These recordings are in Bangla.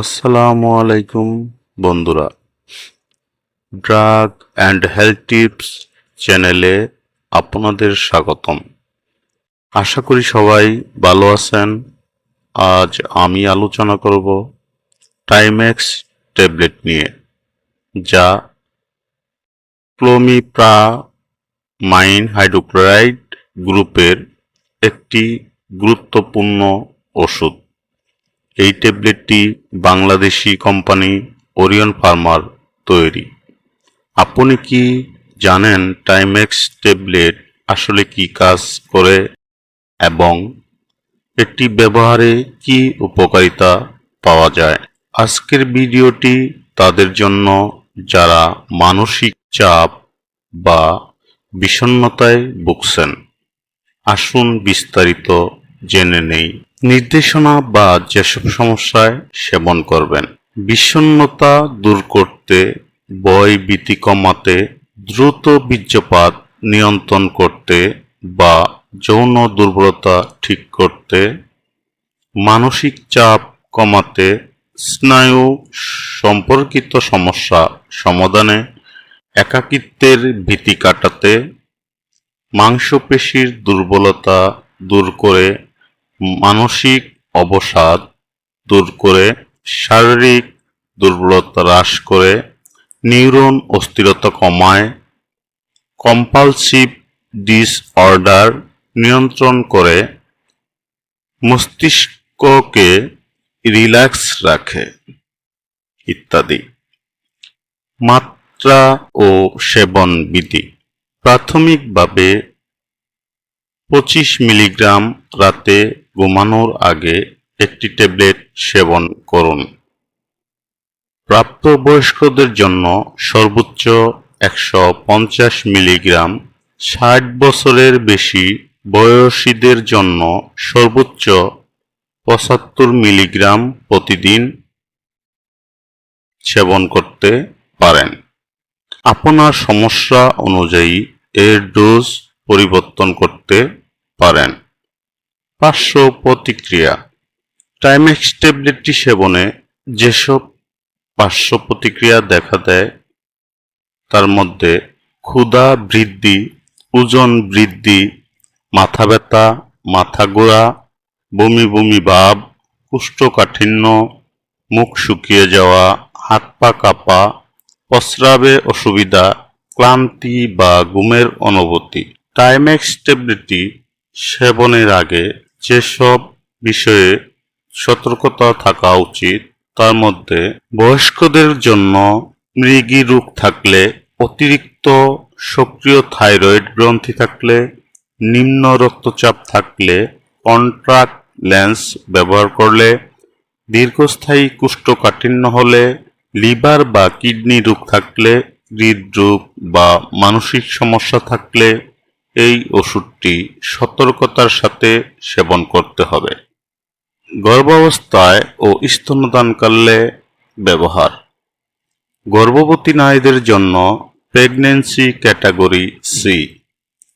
আসসালামু আলাইকুম বন্ধুরা। ড্রাগ অ্যান্ড হেলথ টিপস চ্যানেলে আপনাদের স্বাগতম। আশা করি সবাই ভালো আছেন। আজ আমি আলোচনা করব টাইমেক্স ট্যাবলেট নিয়ে, যা ক্লোমিপ্রা মাইন হাইড্রোক্লোরাইড গ্রুপের একটি গুরুত্বপূর্ণ ওষুধ। এই ট্যাবলেটটি বাংলাদেশি কোম্পানি ওরিয়ন ফার্মার তৈরি। আপনি কি জানেন টাইমেক্স ট্যাবলেট আসলে কি কাজ করে এবং এটি ব্যবহারে কি উপকারিতা পাওয়া যায়? আজকের ভিডিওটি তাদের জন্য যারা মানসিক চাপ বা বিষণ্ণতায় ভুগছেন, আসুন বিস্তারিত জেনে নেই। নির্দেশনা বা যেসব সমস্যায় সেবন করবেন। বিষণ্ণতা দূর করতে, বয় ভীতি কমাতে, দ্রুত বীর্যপাত নিয়ন্ত্রণ করতে বা যৌন দুর্বলতা ঠিক করতে, মানসিক চাপ কমাতে, স্নায়ু সম্পর্কিত সমস্যা সমাধানে, একাকিত্বের ভীতি কাটাতে, মাংসপেশির দুর্বলতা দূর করে মানসিক অবসাদ দূর করে, শারীরিক দুর্বলতা হ্রাস করে, নিউরন অস্থিরতা কমায় কম্পালসিভ ডিসঅর্ডার নিয়ন্ত্রণ করে, মস্তিষ্ককে রিল্যাক্স রাখে ইত্যাদি। মাত্রা ও সেবন বিধি প্রাথমিকভাবে পঁচিশ মিলিগ্রাম রাতে ঘুমানোর আগে একটি ট্যাবলেট সেবন করুন। প্রাপ্তবয়স্কদের জন্য সর্বোচ্চ একশো পঞ্চাশ মিলিগ্রাম ষাট বছরের বেশি বয়সীদের জন্য সর্বোচ্চ পঁচাত্তর মিলিগ্রাম প্রতিদিন সেবন করতে পারেন। আপনার সমস্যা অনুযায়ী এর ডোজ পরিবর্তন করতে পারেন। পার্শ্ব প্রতিক্রিয়া। টাইমেক্স ট্যাবলেটটি সেবনে যেসব পার্শ্ব প্রতিক্রিয়া দেখা দেয়, তার মধ্যে ক্ষুধা বৃদ্ধি, ওজন বৃদ্ধি, মাথা ব্যথা, মাথা গোড়া, বমি বমি ভাব, কুষ্ঠকাঠিন্য, মুখ শুকিয়ে যাওয়া, হাত পা কাঁপা, প্রস্রাবে অসুবিধা, ক্লান্তি বা ঘুমের অনুভূতি। টাইমেক্স ট্যাবলেটটি সেবনের আগে যেসব বিষয়ে সতর্কতা থাকা উচিত, তার মধ্যে বয়স্কদের জন্য মৃগী রোগ থাকলে, অতিরিক্ত সক্রিয় থাইরয়েড গ্রন্থি থাকলে, নিম্ন রক্তচাপ থাকলে, কন্ট্রাক্ট লেন্স ব্যবহার করলে, দীর্ঘস্থায়ী কুষ্ঠকাঠিন্য হলে, লিভার বা কিডনি রোগ থাকলে, হৃদরোগ বা মানসিক সমস্যা থাকলে এই ওষুধটি সতর্কতার সাথে সেবন করতে হবে। গর্ভাবস্থায় ও স্তন্যদানকালে ব্যবহার। গর্ভবতী নারীদের জন্য প্রেগন্যান্সি ক্যাটাগরি সি।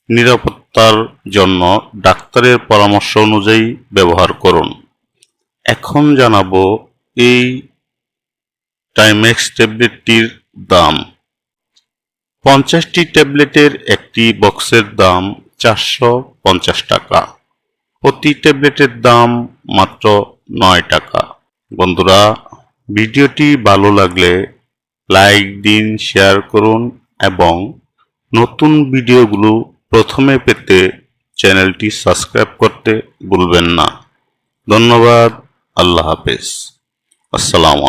নিরাপত্তার জন্য ডাক্তারের পরামর্শ অনুযায়ী ব্যবহার করুন। এখন জানাব এই টাইমেক্স ট্যাবলেটটির দাম। পঞ্চাশটি ট্যাবলেটের একটি বক্সের দাম চারশো পঞ্চাশ টাকা। প্রতি ট্যাবলেটের দাম মাত্র নয় টাকা। বন্ধুরা, ভিডিওটি ভালো লাগলে লাইক দিন, শেয়ার করুন এবং নতুন ভিডিওগুলো প্রথমে পেতে চ্যানেলটি সাবস্ক্রাইব করতে ভুলবেন না। ধন্যবাদ, আল্লাহ হাফেজ। আসসালামু